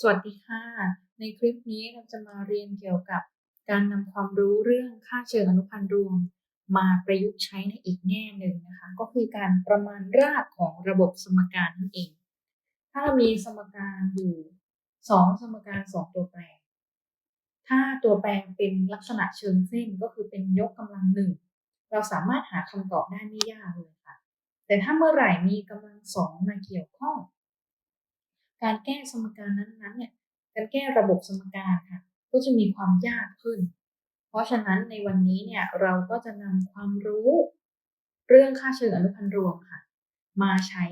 สวัสดีค่ะ ในคลิปนี้เราจะมาเรียนเกี่ยวกับการนำความรู้เรื่องค่าเชิงอนุพันธ์รวม มาประยุกต์ใช้ในอีกแง่หนึ่งนะคะ ก็คือการประมาณรากของระบบสมการนั่นเอง ถ้าเรามีสมการอยู่สองสมการสองตัวแปร ถ้าตัวแปรเป็นลักษณะเชิงเส้นก็คือเป็นยกกำลังหนึ่งเราสามารถหาคำตอบได้ไม่ยากเลยค่ะ แต่ถ้าเมื่อไหร่มีกำลังสองมาเกี่ยวข้อง การแก้สมการนั้นๆเนี่ยการแก้ระบบสมการค่ะ ก็จะมีความยากขึ้น เพราะฉะนั้นในวันนี้เนี่ยเราก็จะนำความรู้ เรื่องค่าเชิงอนุพันธ์รวมค่ะ มาใช้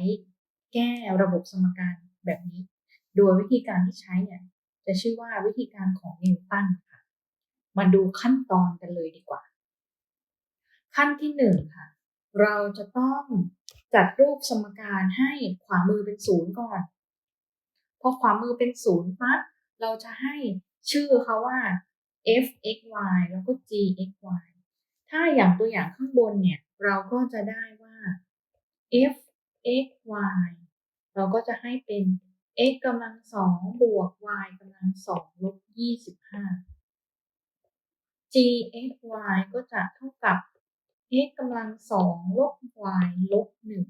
แก้ระบบสมการแบบนี้ โดยวิธีการที่ใช้เนี่ยจะชื่อว่าวิธีการของนิวตันค่ะ มาดูขั้นตอนกันเลยดีกว่า ขั้นที่หนึ่งค่ะ เราจะต้องจัดรูปสมการให้ขวามือเป็นศูนย์ก่อน พอขวามือเป็นศูนย์ปั๊บเราจะให้ชื่อเขาว่า f x y แล้วก็ g x y ถ้าอย่างตัวอย่างข้างบนเนี่ย เราก็จะได้ว่า f x y เราก็จะให้เป็น x กำลังสองบวก y กำลังสองลบยี่สิบห้า g x y ก็จะเท่ากับ x กำลังสองลบ y ลบหนึ่ง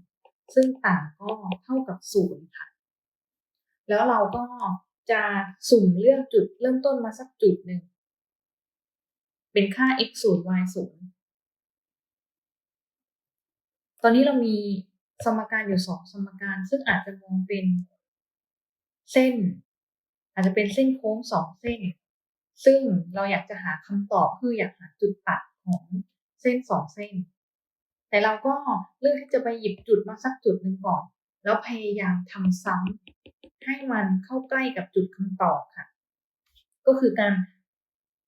ซึ่งต่างก็เท่ากับศูนย์ค่ะ แล้วเราก็จะสุ่มเลือกจุดเริ่มต้นมาสักจุดหนึ่ง เป็นค่า x 0 y 0ตอนนี้เรามีสมการอยู่สองสมการซึ่งอาจจะมองเป็นเส้น อาจจะเป็นเส้นโค้งสองเส้น ซึ่งเราอยากจะหาคำตอบคืออยากหาจุดตัดของเส้นสองเส้น แต่เราก็เลือกที่จะไปหยิบจุดมาสักจุดหนึ่งก่อน แล้วพยายามทำซ้ำ ให้มันเข้าใกล้กับจุดคำตอบค่ะ ก็คือการ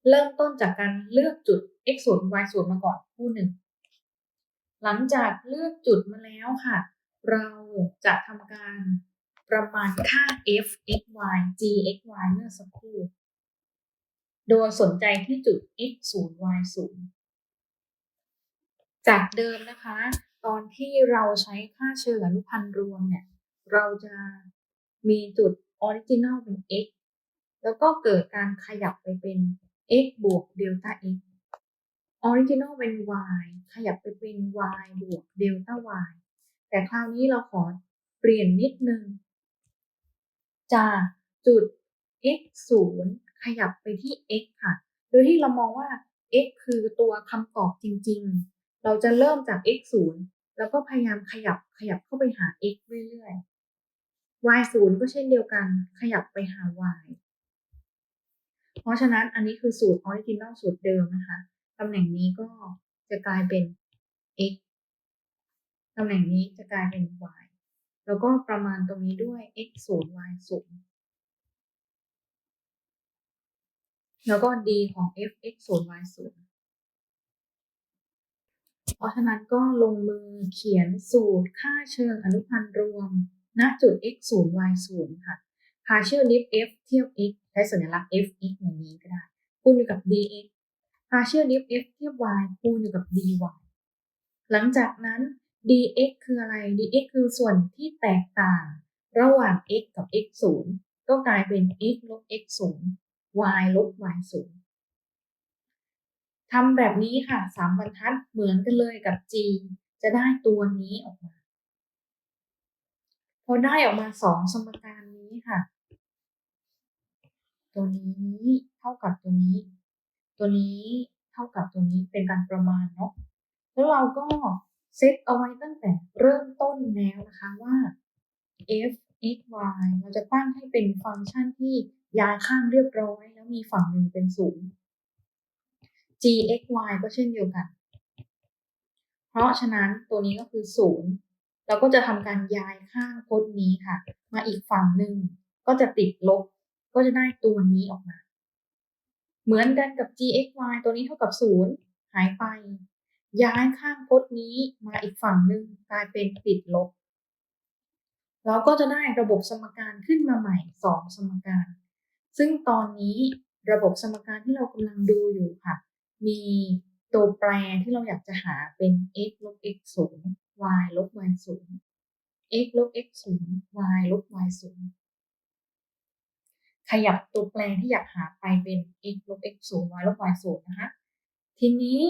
เริ่มต้นจากการเลือกจุด x 0 y 0มาก่อนคู่หนึ่ง หลังจากเลือกจุดมาแล้วค่ะ เราจะทำการประมาณค่า f x y g x y เมื่อสักครู่ โดยสนใจที่จุด x 0 y 0จากเดิมนะคะ ตอนที่เราใช้ค่าเชิงอนุพันธ์รวมเนี่ย เราจะ มีจุดออริจินัลเป็น x แล้วก็เกิดการขยับไปเป็น x บวกเดลต้า x ออริจินัลเป็น y ขยับไปเป็น y บวกเดลต้า y แต่คราวนี้เราขอเปลี่ยนนิดนึง จากจุด x 0ขยับไปที่ x ค่ะ โดยที่เรามองว่า x คือตัวคำตอบจริง ๆ เราจะเริ่มจาก x 0แล้วก็พยายามขยับขยับเข้าไปหา x เรื่อย ๆ y 0ก็เช่นเดียวกันขยับไปหา y เพราะฉะนั้นอันนี้คือสูตรออริจินัลสูตรเดิมนะคะตำแหน่งนี้ก็จะกลายเป็น x ตำแหน่งนี้จะกลายเป็น y แล้วก็ประมาณตรงนี้ด้วย x 0 y 0แล้วก็ d ของ f x 0 y 0เพราะฉะนั้นก็ลงมือเขียนสูตรค่าเชิงอนุพันธ์รวม ณจุด x 0 y 0ค่ะ partial lift f เทียบ x ใช้สัญลักษณ์ f x อย่างนี้ก็ได้ คูณอยู่กับ dx partial lift f เทียบ y คูณอยู่กับ dy หลังจากนั้น dx คืออะไร dx คือส่วนที่แตกต่าง ระหว่าง x กับ x 0ก็กลายเป็น x ลบ x 0 y ลบ y 0ทำแบบนี้ค่ะสามบรรทัดเหมือนกันเลยกับ g จะได้ตัวนี้ออกมา พอได้ออกมาสองสมการนี้ค่ะ ตัวนี้เท่ากับตัวนี้ ตัวนี้เท่ากับตัวนี้เป็นการประมาณเนาะแล้วเราก็เซตเอาไว้ตั้งแต่เริ่มต้นแล้วนะคะว่า f x y เราจะตั้งให้เป็นฟังก์ชันที่ย้ายข้างเรียบร้อย แล้วมีฝั่งหนึ่งเป็นศูนย์ g x y ก็เช่นเดียวกัน เพราะฉะนั้นตัวนี้ก็คือศูนย์ เราก็จะทำการย้ายข้างพจน์นี้ค่ะ มาอีกฝั่งหนึ่งก็จะติดลบ ก็จะได้ตัวนี้ออกมา เหมือนกันกับ g x y ตัวนี้เท่ากับศูนย์หายไป ย้ายข้างพจน์นี้มาอีกฝั่งหนึ่งกลายเป็นติดลบ เราก็จะได้ระบบสมการขึ้นมาใหม่สองสมการ ซึ่งตอนนี้ระบบสมการที่เรากำลังดูอยู่ค่ะ มีตัวแปรที่เราอยากจะหาเป็น x ลบ x 0 y ลบ y 0 x ลบ x 0 y ลบ y 0ขยับตัวแปรที่อยากหาไปเป็น x ลบ x ศูนย์ y ลบ y ศูนย์นะคะทีนี้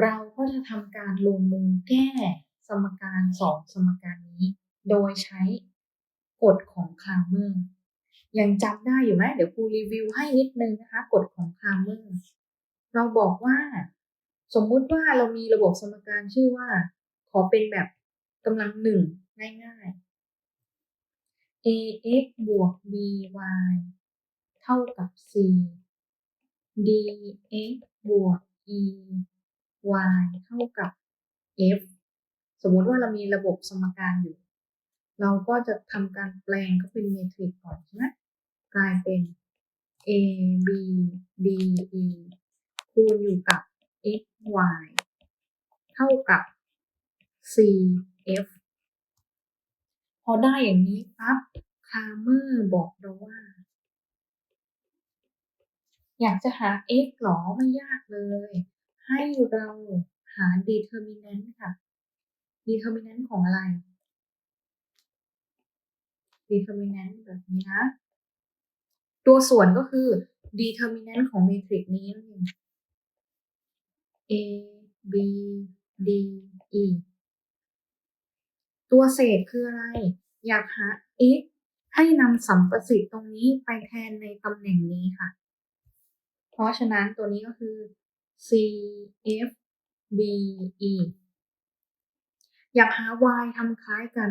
เราก็จะทำการลงมือแก้สมการสองสมการนี้ โดยใช้กฎของคลาเมอร์ยังจำได้อยู่ไหมเดี๋ยวครูรีวิวให้นิดนึงนะคะกฎของคลาเมอร์เราบอกว่า สมมุติว่าเรามีระบบสมการชื่อว่า อเป็นแบบกำลังหนึ่งง่ายๆ ax บวก by เท่ากับ c dx บวก e y เท่ากับ f สมมติว่าเรามีระบบสมการอยู่ เราก็จะทำการแปลงก็เป็นเมทริกก่อนใช่ไหมกลายเป็น a b d e คูณอยู่กับ x y เท่ากับ c f พอได้อย่างนี้ปั๊บคาร์เมอร์บอกเราว่า อยากจะหา x หรอไม่ยากเลย ให้เราหา determinant ค่ะ determinant ของอะไร determinant แบบนี้นะ ตัวส่วนก็คือ determinant ของเมทริกนี้นั่นเอง a b d e ตัวเศษคืออะไร อยากหา x ให้นำสัมประสิทธิ์ตรงนี้ไปแทนในตำแหน่งนี้ค่ะ เพราะฉะนั้นตัวนี้ก็คือ c f b e อยากหา y ทำคล้ายกัน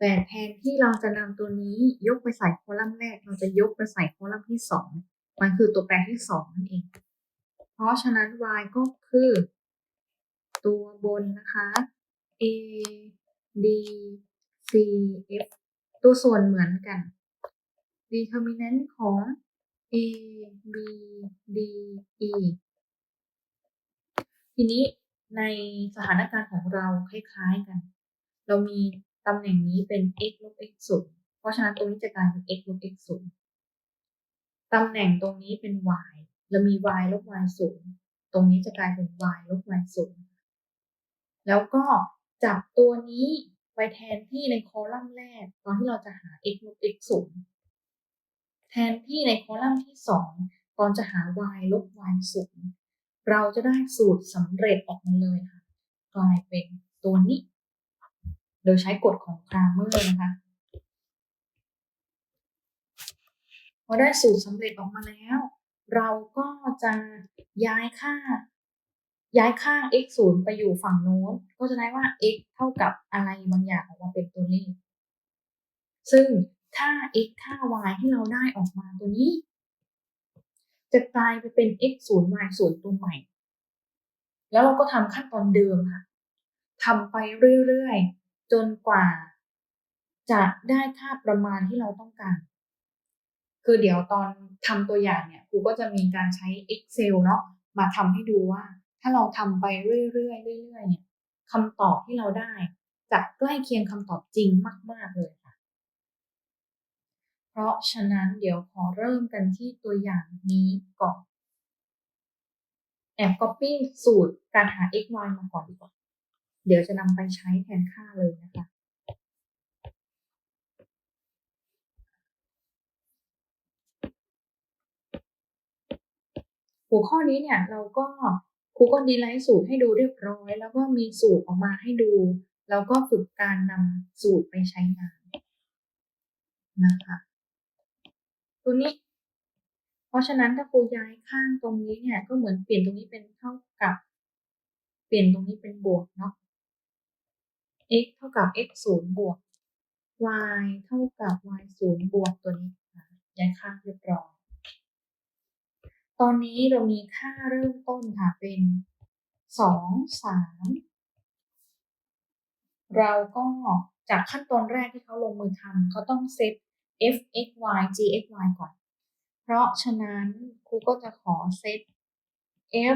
แต่แทนที่เราจะนำตัวนี้ยกไปใส่คอลัมน์แรก เราจะยกไปใส่คอลัมน์ที่สองมันคือตัวแปรที่สองนั่นเอง เพราะฉะนั้น y ก็คือ ตัวบนนะคะ a d c f ตัวส่วนเหมือนกัน determinant ของ a b d e ทีนี้ในสถานการณ์ของเราคล้ายๆกัน เรามีตำแหน่งนี้เป็น x ลบ x ศูนย์เพราะฉะนั้นตรงนี้จะกลายเป็น x ลบ x ศูนย์ตำแหน่งตรงนี้เป็น y เรามี y ลบ y ศูนย์ตรงนี้จะกลายเป็น y ลบ y ศูนย์แล้วก็ จับตัวนี้ไปแทนที่ในคอลัมน์แรก ตอนที่เราจะหา x ลบ x ศูนย์แทนที่ในคอลัมน์ที่สองตอนจะหา y ลบ y ศูนย์เราจะได้สูตรสำเร็จออกมาเลยค่ะกลายเป็นตัวนี้ โดยใช้กฎของครามเมอร์นะคะพอได้สูตรสำเร็จออกมาแล้ว เราก็จะย้ายค่า ย้ายค่า x 0ไปอยู่ฝั่งโน้นก็จะได้ว่า x เท่ากับอะไรบางอย่างออกมาเป็นตัวเลข ซึ่งค่า x ค่า y ที่เราได้ออกมาตัวนี้ จะกลายไปเป็น x 0 y 0ตัวใหม่ แล้วเราก็ทำขั้นตอนเดิมค่ะทำไปเรื่อยๆ จนกว่า จะได้ค่าประมาณที่เราต้องการ คือเดี๋ยวตอนทำตัวอย่างเนี่ยครูก็จะมีการใช้ Excel เนาะมาทำให้ดูว่า ถ้าเราทำไปเรื่อยๆเรื่อยๆเนี่ยคำตอบที่เราได้จะใกล้เคียงคำตอบจริงมาก ๆ เลยค่ะ เพราะฉะนั้นเดี๋ยวขอเริ่มกันที่ตัวอย่างนี้ก่อน แอบ copy สูตรการหา x y มาก่อนดีกว่า เดี๋ยวจะนำไปใช้แทนค่าเลยนะคะ หัวข้อนี้เนี่ยเราก็ ครูก็ดีไลท์สูตรให้ดูเรียบร้อย แล้วก็มีสูตรออกมาให้ดู แล้วก็ฝึกการนำสูตรไปใช้งานนะคะตัวนี้ เพราะฉะนั้นถ้าครูย้ายข้างตรงนี้เนี่ย ก็เหมือนเปลี่ยนตรงนี้เป็นเท่ากับ เปลี่ยนตรงนี้เป็นบวกเนาะ x เท่ากับ x ศูนย์บวก y เท่ากับ y ศูนย์บวกตัวนี้ค่ะย้ายข้างเรียบร้อย ตอนนี้เรามีค่าเริ่มต้นค่ะ เป็นสองสามเราก็จากขั้นตอนแรกที่เขาลงมือทำเขาต้องเซต f x y g x y ก่อน เพราะฉะนั้นครูก็จะขอเซต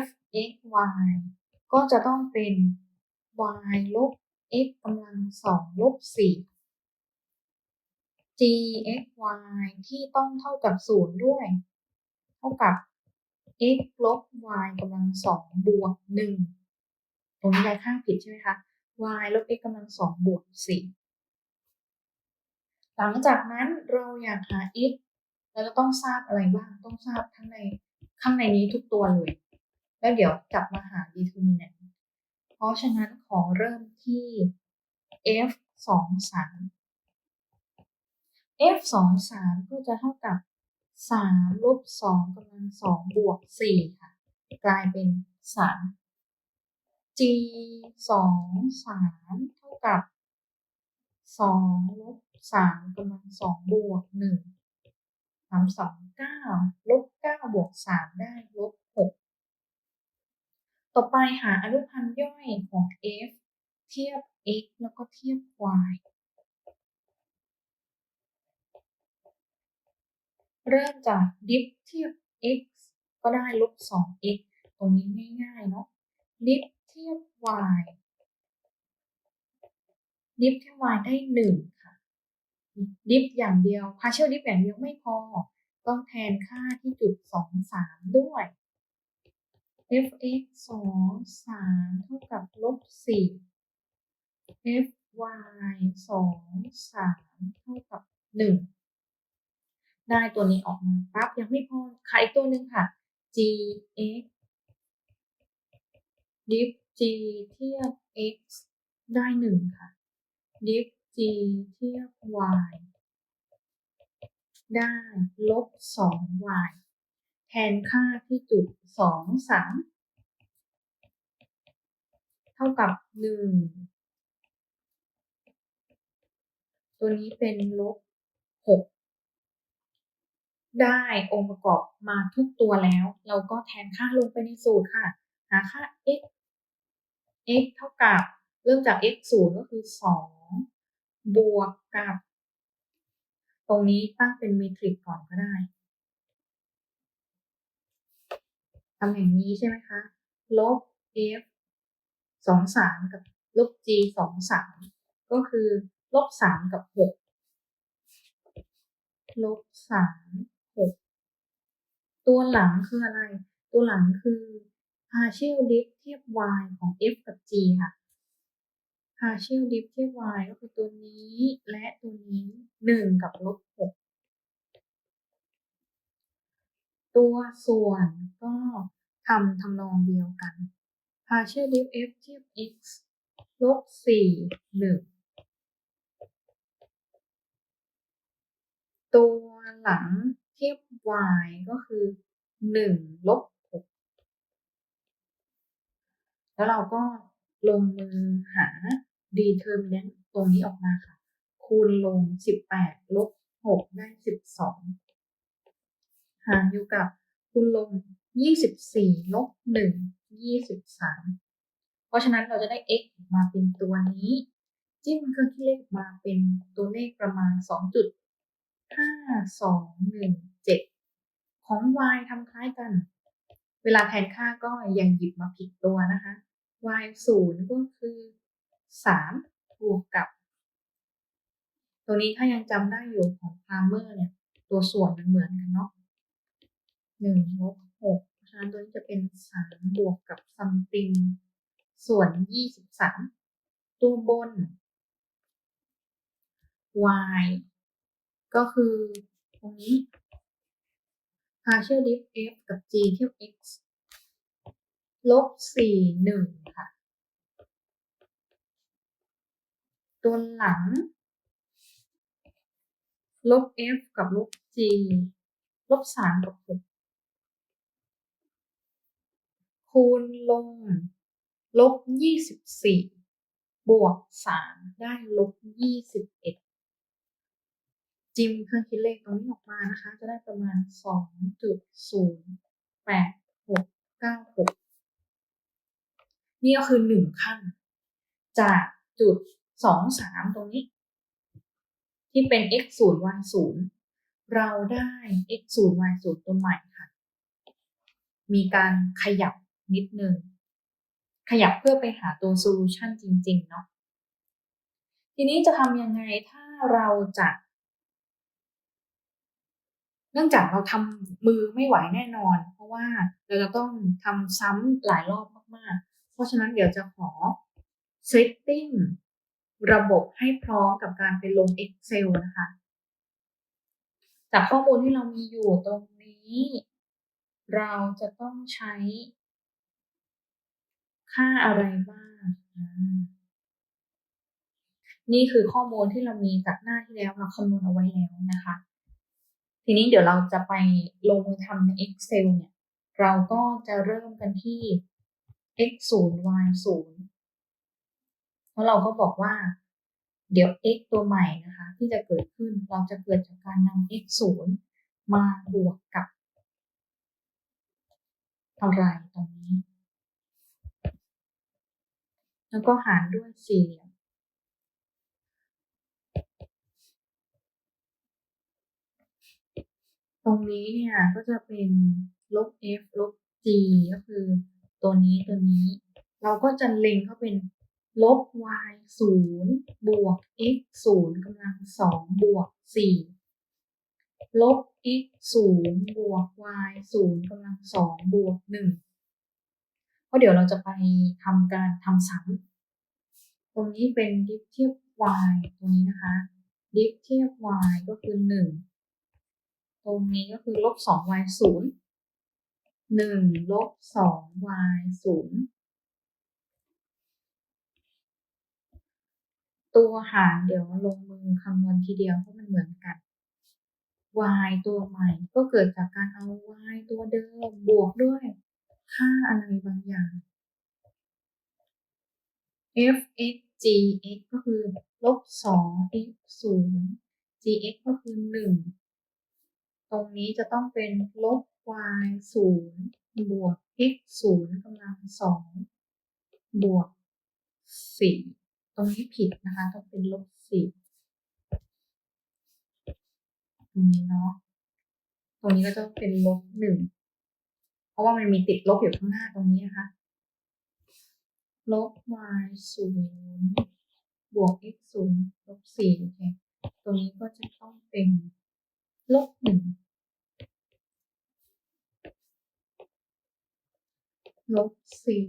f x y ก็จะต้องเป็น y ลบ x กำลังสองลบสี่ g x y ที่ต้องเท่ากับศูนย์ด้วย เท่ากับ x ลบ y กำลังสองบวกหนึ่งตรงนี้ย้ายข้างผิดใช่ไหมคะ y ลบ x กำลังสองบวกสี่หลังจากนั้นเราอยากหา x เราจะต้องทราบอะไรบ้าง ต้องทราบทั้งในข้างในนี้ทุกตัวเลย แล้วเดี๋ยวกลับมาหา determinant เพราะฉะนั้นขอเริ่มที่ f สองสาม f สองสามก็จะเท่ากับ สามลบสองกำลังสองบวกสี่ค่ะ กลายเป็นสาม g สองสามเท่ากับสองลบสามกำลังสองบวกหนึ่งสามสองเก้าลบเก้าบวกสามได้ลบหกต่อไปหาอนุพันธ์ย่อยของ f เทียบ x แล้วก็เทียบ y เริ่มจากดิฟเทียบ x ก็ได้ลบ 2x ตรงนี้ง่ายๆเนาะดิฟเทียบ y ดิฟเทียบ y ได้ 1 ค่ะ ดิฟอย่างเดียว partial diff อย่างเดียวไม่พอ ต้องแทนค่าที่จุด 2 3 ด้วย f(x) 2 3 เท่ากับลบ 4 f(y) 2 3 เท่ากับ 1 ได้ตัวนี้ออกมาปั๊บยังไม่พอค่ะอีกตัวหนึ่งค่ะ gx diff g เทียบ x ได้1ค่ะ diff g เทียบ y ได้ลบ 2y แทนค่าที่จุด2 3เท่ากับ1ตัวนี้เป็นลบ6 ได้องค์ประกอบมาทุกตัวแล้ว เราก็แทนค่าลงไปในสูตรค่ะ หาค่า x x เท่ากับ เริ่มจาก x 0ก็คือ 2 บวกกับ ตรงนี้ตั้งเป็นเมทริกก่อนก็ได้ตำแหน่งนี้ใช่ไหมคะ ลบ f สองสามกับลบ g สองสามก็คือ ลบสามกับหกลบสาม ตัวหลังคืออะไร ตัวหลังคือ partial diff เทียบ y ของ f กับ g ค่ะ partial diff เทียบ y ก็คือตัวนี้และตัวนี้หนึ่งกับลบหกตัวส่วนก็ทำทำนองเดียวกัน partial diff f เทียบ x ลบสี่หนึ่งตัวหลัง เทียบ y ก็คือหนึ่งลบหกแล้วเราก็ลงมือหา determinant ตรงนี้ออกมาค่ะ คูณลง18ลบ6ได้12หารอยู่กับคูณลง24ลบ1 23เพราะฉะนั้นเราจะได้ x มาเป็นตัวนี้ จิ้มเครื่องคิดเลขมาเป็นตัวเลขประมาณ 2.5217ของ y ทำคล้ายกัน เวลาแทนค่าก็ยังหยิบมาผิดตัวนะคะ y 0ก็คือ3บวกกับตรงนี้ถ้ายังจำได้อยู่ของพาร์เมอร์เนี่ย ตัวส่วนมันเหมือนกันเนาะ1ลบ6เพราะฉะนั้นตัวนี้จะเป็น3บวกกับ something ส่วน23ตัวบน y ก็คือตรงนี้ partial diff f กับ g เทียบ x ลบสี่หนึ่งค่ะ ตัวหลัง ลบ f กับลบ g ลบสามกับหกคูณลง ลบยี่สิบสี่บวกสามได้ลบยี่สิบเอ็ด จิมเครื่องคิดเลขตรงนี้ออกมานะคะ จะได้ประมาณสองจุดศูนย์แปดหกเก้าหกนี่ก็คือหนึ่งขั้น จากจุดสองสามตรงนี้ ที่เป็น x ศูนย์ y ศูนย์เราได้ x ศูนย์ y ศูนย์ตัวใหม่ค่ะ มีการขยับนิดนึง ขยับเพื่อไปหาตัวโซลูชันจริง ๆ เนาะทีนี้จะทำยังไงถ้าเราจะ เนื่องจากเราทำมือไม่ไหวแน่นอน เพราะว่าเราจะต้องทำซ้ำหลายรอบมากๆ เพราะฉะนั้นเดี๋ยวจะขอ setting ระบบให้พร้อมกับการไปลง Excel นะคะแต่ข้อมูลที่เรามีอยู่ตรงนี้ เราจะต้องใช้ ค่าอะไรบ้างนี่คือข้อมูลที่เรามีจากหน้าที่แล้วเราคำนวณเอาไว้แล้วนะคะ ทีนี้เดี๋ยวเราจะไปลงมือทำใน Excel เนี่ย เราก็จะเริ่มกันที่ x 0 y 0แล้วเราก็บอกว่า เดี๋ยว x ตัวใหม่นะคะ ที่จะเกิดขึ้นเราจะเกิดจากการนำ x 0มาบวกกับอะไรตรงนี้ แล้วก็หารด้วยสี่เหลี่ยม ตรงนี้เนี่ยก็จะเป็นลบ f ลบ g ก็คือตัวนี้ตัวนี้ เราก็จะเล็งเขาเป็นลบ y ศูนย์บวก x ศูนย์กำลังสองบวกสี่ลบ x ศูนย์บวก y ศูนย์กำลังสองบวกหนึ่งเพราะเดี๋ยวเราจะไปทำการทำซ้ำตรงนี้เป็นดิฟเทียบ y ตรงนี้นะคะ ดิฟเทียบ y ก็คือหนึ่ง ตรงนี้ก็คือลบสอง y ศูนย์หนึ่งลบสอง y ศูนย์ตัวหารเดี๋ยวลงมือคำนวณทีเดียวเพราะมันเหมือนกัน y ตัวใหม่ก็เกิดจากการเอา y ตัวเดิมบวกด้วย ค่าอะไรบางอย่าง f x g x ก็คือลบสอง x ศูนย์ g x ก็คือหนึ่ง ตรงนี้จะต้องเป็นลบ y ศูนย์บวก x ศูนย์กำลังสองบวกสี่ตรงนี้ผิดนะคะ ต้องเป็นลบสี่ตรงนี้เนาะตรงนี้ก็ต้องเป็นลบหนึ่งเพราะว่ามันมีติดลบอยู่ข้างหน้าตรงนี้นะคะลบ y ศูนย์บวก x ศูนย์ลบสี่โอเคตรงนี้ก็จะต้องเป็นลบหนึ่ง ลบสี่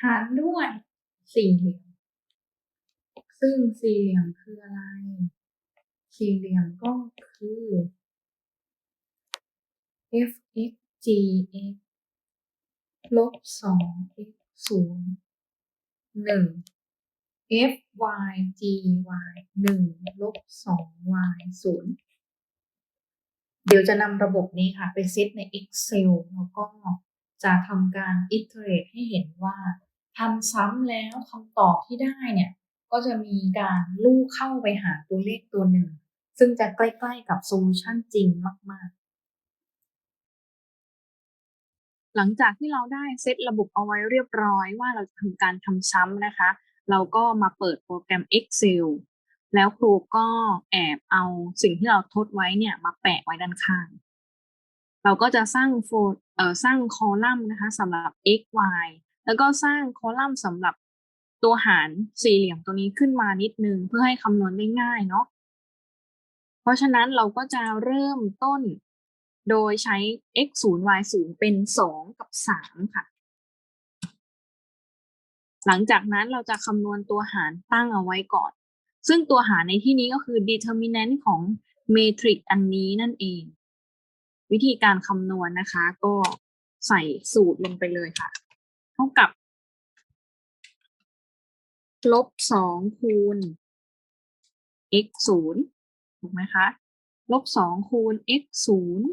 หารด้วยสี่เหลี่ยม ซึ่งสี่เหลี่ยมคืออะไร สี่เหลี่ยมก็คือ f x g x ลบสอง x ศูนย์หนึ่ง f y g y หนึ่งลบสอง y ศูนย์ เดี๋ยวจะนำระบบนี้ค่ะไปเซตใน Excel แล้วก็จะทำการ iterate ให้เห็นว่าทำซ้ำแล้วคำตอบที่ได้เนี่ย ก็จะมีการลูกเข้าไปหาตัวเลขตัวหนึ่ง ซึ่งจะใกล้ๆกับโซลูชันจริงมาก ๆ หลังจากที่เราได้เซตระบบเอาไว้เรียบร้อยว่าเราจะทำการทำซ้ำนะคะ เราก็มาเปิดโปรแกรม Excel แล้วครูก็แอบเอาสิ่งที่เราทดไว้เนี่ยมาแปะไว้ด้านข้าง เราก็จะสร้างโฟลเอ่อสร้างคอลัมน์นะคะสำหรับ x y แล้วก็สร้างคอลัมน์สำหรับตัวหารสี่เหลี่ยมตัวนี้ขึ้นมานิดนึงเพื่อให้คำนวณได้ง่ายเนาะเพราะฉะนั้นเราก็จะเริ่มต้นโดยใช้ x 0 y 0เป็น 2 กับ 3 ค่ะ หลังจากนั้นเราจะคำนวณตัวหารตั้งเอาไว้ก่อน ซึ่งตัวหารในที่นี้ก็คือ determinant ของ matrix อันนี้นั่นเอง วิธีการคำนวณนะคะ ก็ใส่สูตรลงไปเลยค่ะ เท่ากับ ลบสองคูณ x ศูนย์ถูกไหมคะ ลบสองคูณ x ศูนย์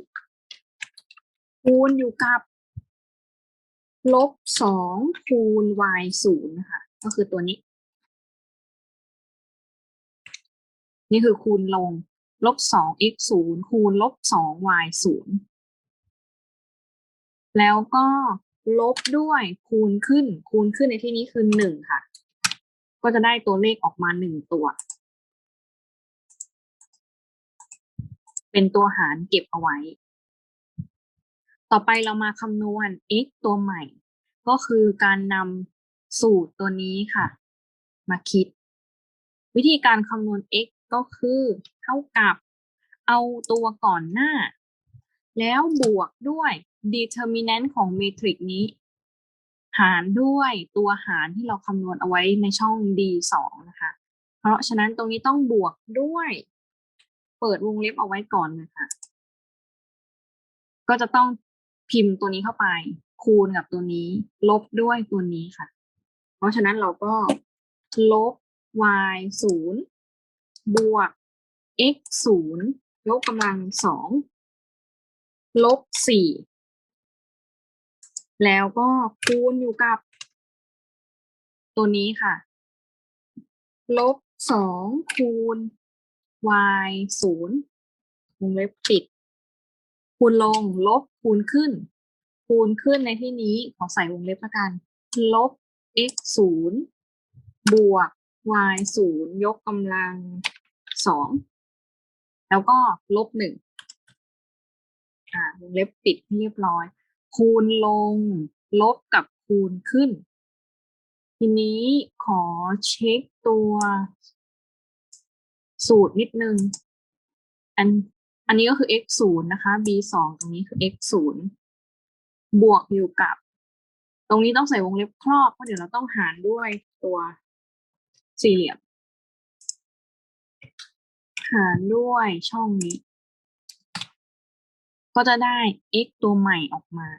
คูณอยู่กับลบสองคูณ y ศูนย์นะคะ ก็คือตัวนี้ นี่คือคูณลงลบสอง x ศูนย์คูณลบสอง y ศูนย์แล้วก็ลบด้วยคูณขึ้น คูณขึ้นในที่นี้คือหนึ่งค่ะ ก็จะได้ตัวเลขออกมาหนึ่งตัว เป็นตัวหารเก็บเอาไว้ ต่อไปเรามาคำนวณ x ตัวใหม่ ก็คือการนำสูตรตัวนี้ค่ะ มาคิด วิธีการคำนวณ x ก็คือเท่ากับเอาตัวก่อนหน้า แล้วบวกด้วย determinant ของ matrix นี้ หารด้วยตัวหารที่เราคำนวณเอาไว้ในช่อง d 2 นะคะ เพราะฉะนั้นตรงนี้ต้องบวกด้วย เปิดวงเล็บเอาไว้ก่อนเลยค่ะก็จะต้องพิมพ์ตัวนี้เข้าไป คูณกับตัวนี้ ลบด้วยตัวนี้ค่ะ เพราะฉะนั้นเราก็ลบ y ศูนย์ บวก x ศูนย์ยกกำลังสองลบสี่แล้วก็คูณอยู่กับ ตัวนี้ค่ะ ลบสองคูณ y ศูนย์วงเล็บปิด คูณลง ลบคูณขึ้น คูณขึ้นในที่นี้ขอใส่วงเล็บละกัน ลบ x ศูนย์บวก y ศูนย์ยกกำลังสองแล้วก็ลบหนึ่งอ่าวงเล็บปิดให้เรียบร้อย คูณลง ลบกับคูณขึ้น ทีนี้ขอเช็คตัวสูตรนิดนึง อัน อันนี้ก็คือ x ศูนย์นะคะ b สองตรงนี้คือ x ศูนย์บวกอยู่กับ ตรงนี้ต้องใส่วงเล็บครอบเพราะเดี๋ยวเราต้องหารด้วยตัว สี่เหลี่ยม หารด้วยช่องนี้ ก็จะได้ x ตัวใหม่ออกมา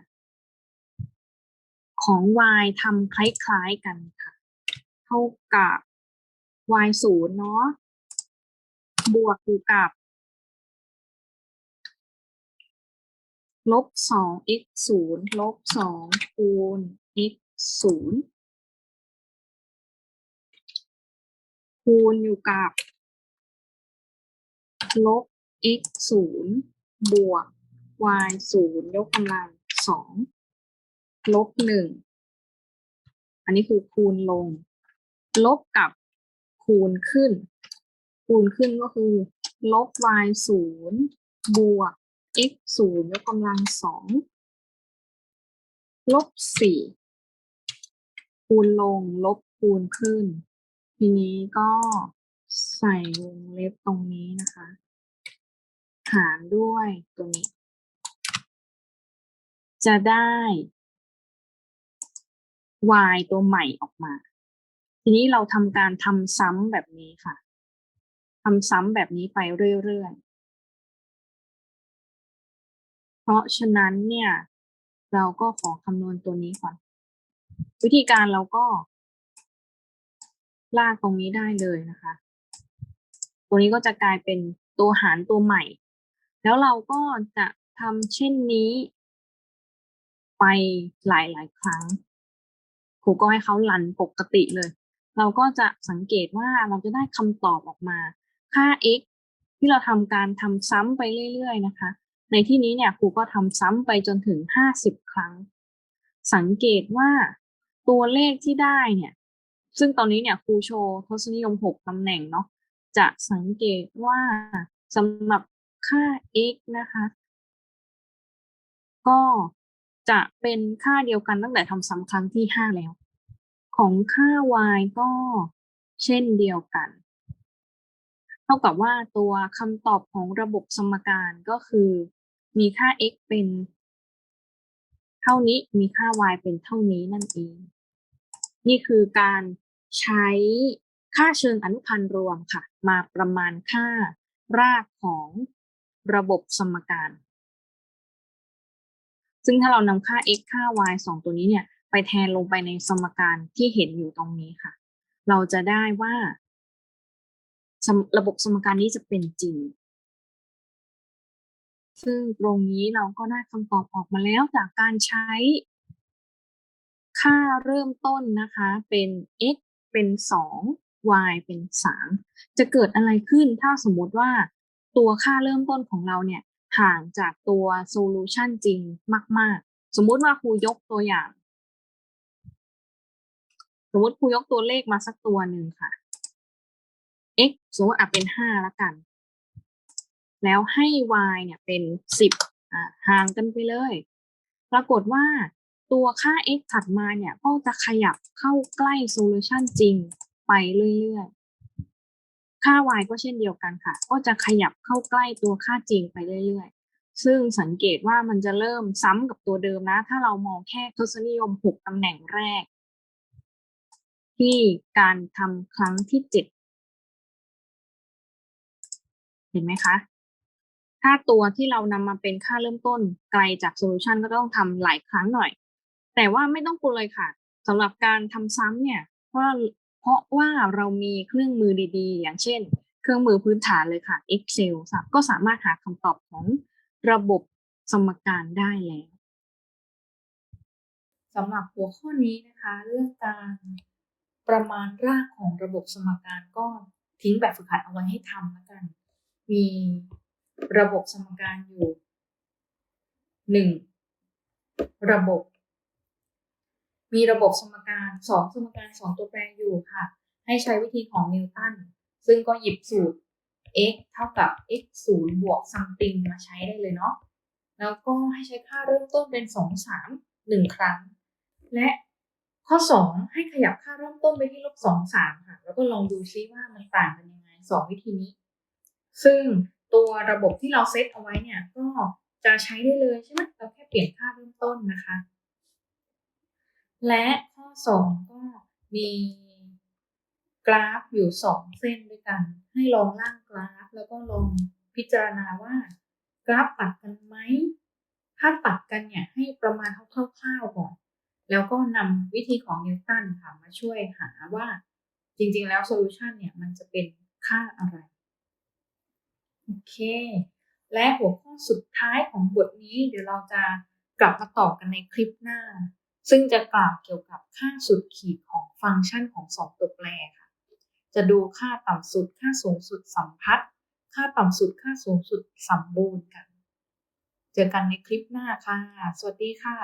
ของ y ทำคล้ายๆกันค่ะ เท่ากับ y ศูนย์เนาะ บวกอยู่กับ ลบสอง x ศูนย์ลบสองคูณ x ศูนย์ คูณอยู่กับลบ x ศูนย์บวก y ศูนย์ยกกำลังสองลบหนึ่งอันนี้คือคูณลง ลบกับคูณขึ้น คูณขึ้นก็คือ ลบ y ศูนย์บวก x ศูนย์ยกกำลังสองลบสี่คูณลง ลบคูณขึ้น ทีนี้ก็ใส่วงเล็บตรงนี้นะคะ หารด้วยตัวนี้ จะได้ y ตัวใหม่ออกมา ทีนี้เราทำการทำซ้ำแบบนี้ค่ะทำซ้ำแบบนี้ไปเรื่อยๆ เพราะฉะนั้นเนี่ย เราก็ขอคำนวณตัวนี้ก่อน วิธีการเราก็ ลากตรงนี้ได้เลยนะคะ ตัวนี้ก็จะกลายเป็นตัวหารตัวใหม่ แล้วเราก็จะทำเช่นนี้ ไปหลายๆครั้ง ครูก็ให้เขาลันปกติเลย เราก็จะสังเกตว่าเราจะได้คำตอบออกมา ค่า x ที่เราทำการทำซ้ำไปเรื่อยๆนะคะ ในที่นี้เนี่ยครูก็ทำซ้ำไปจนถึง 50 ครั้ง สังเกตว่าตัวเลขที่ได้เนี่ย ซึ่งตอนนี้เนี่ยครูโชว์ทศนิยม 6ตำแหน่งเนาะจะสังเกตว่าสำหรับค่า x นะคะ ก็จะเป็นค่าเดียวกันตั้งแต่ทำซ้ำครั้งที่ 5 แล้ว ของค่า y ก็เช่นเดียวกัน เท่ากับว่าตัวคำตอบของระบบสมการก็คือ มีค่า x เป็น เท่านี้มีค่า y เป็นเท่านี้นั่นเอง นี่คือการ ใช้ค่าเชิงอนุพันธ์รวมค่ะ มาประมาณค่ารากของระบบสมการ ซึ่งถ้าเรานำค่า x ค่า y สองตัวนี้เนี่ย ไปแทนลงไปในสมการที่เห็นอยู่ตรงนี้ค่ะ เราจะได้ว่า ระบบสมการนี้จะเป็นจริงซึ่งตรงนี้เราก็ได้คำตอบออกมาแล้วจากการใช้ ค่าเริ่มต้นนะคะเป็น x เป็น 2 y เป็น 3 จะเกิดอะไรขึ้นถ้าสมมติว่าตัวค่าเริ่มต้นของเราเนี่ยห่างจากตัวโซลูชันจริงมาก ๆ สมมุติว่าครูยกตัวอย่าง สมมติครูยกตัวเลขมาสักตัวหนึ่งค่ะ x สมมติอะเป็น5แล้วกัน แล้วให้ y เนี่ยเป็น10อะห่างกันไปเลย ปรากฏว่า ตัวค่า x ถัดมาเนี่ยก็จะขยับเข้าใกล้โซลูชันจริงไปเรื่อยๆ ค่า y ก็เช่นเดียวกันค่ะ ก็จะขยับเข้าใกล้ตัวค่าจริงไปเรื่อยๆ ซึ่งสังเกตว่ามันจะเริ่มซ้ำกับตัวเดิมนะ ถ้าเรามองแค่ทศนิยม 6ตำแหน่งแรก ที่การทำครั้งที่ 7 เห็นไหมคะถ้าตัวที่เรานำมาเป็นค่าเริ่มต้นไกลจากโซลูชันก็ต้องทำหลายครั้งหน่อย แต่ว่าไม่ต้องกลัวเลยค่ะสำหรับการทำซ้ำเนี่ยเพราะเพราะว่าเรามีเครื่องมือดีๆ อย่างเช่น เครื่องมือพื้นฐานเลยค่ะ Excel ก็สามารถหาคำตอบของระบบสมการได้แล้วสำหรับหัวข้อนี้นะคะ เรื่องการประมาณรากของระบบสมการก็ทิ้งแบบฝึกหัดเอาไว้ให้ทำแล้วกัน มีระบบสมการอยู่หนึ่งระบบ มีระบบสมการสองสมการสองตัวแปรอยู่ค่ะ ให้ใช้วิธีของนิวตัน ซึ่งก็หยิบสูตร x เท่ากับ x ศูนย์บวก something มาใช้ได้เลยเนาะ แล้วก็ให้ใช้ค่าเริ่มต้นเป็นสองสามหนึ่งครั้ง และข้อสองให้ขยับค่าเริ่มต้นไปที่ลบสองสามค่ะ แล้วก็ลองดูซิว่ามันต่างกันยังไงสองวิธีนี้ ซึ่งตัวระบบที่เราเซตเอาไว้เนี่ย ก็จะใช้ได้เลยใช่ไหมเราแค่เปลี่ยนค่าเริ่มต้นนะคะ และข้อสองก็มีกราฟอยู่สองเส้นด้วยกัน ให้ลองร่างกราฟ แล้วก็ลองพิจารณาว่ากราฟตัดกันไหม ถ้าตัดกันเนี่ยให้ประมาณคร่าวๆก่อน แล้วก็นำวิธีของนิวตันค่ะมาช่วยหาว่าจริงๆแล้วโซลูชันเนี่ยมันจะเป็นค่าอะไร โอเค และหัวข้อสุดท้ายของบทนี้เดี๋ยวเราจะกลับมาต่อกันในคลิปหน้า ซึ่งจะกล่าวเกี่ยวกับค่าสุดขีดของฟังก์ชันของสองตัวแปรค่ะ จะดูค่าต่ำสุดค่าสูงสุดสัมพัทธ์ค่าต่ำสุดค่าสูงสุดสมบูรณ์กัน เจอกันในคลิปหน้าค่ะ สวัสดีค่ะ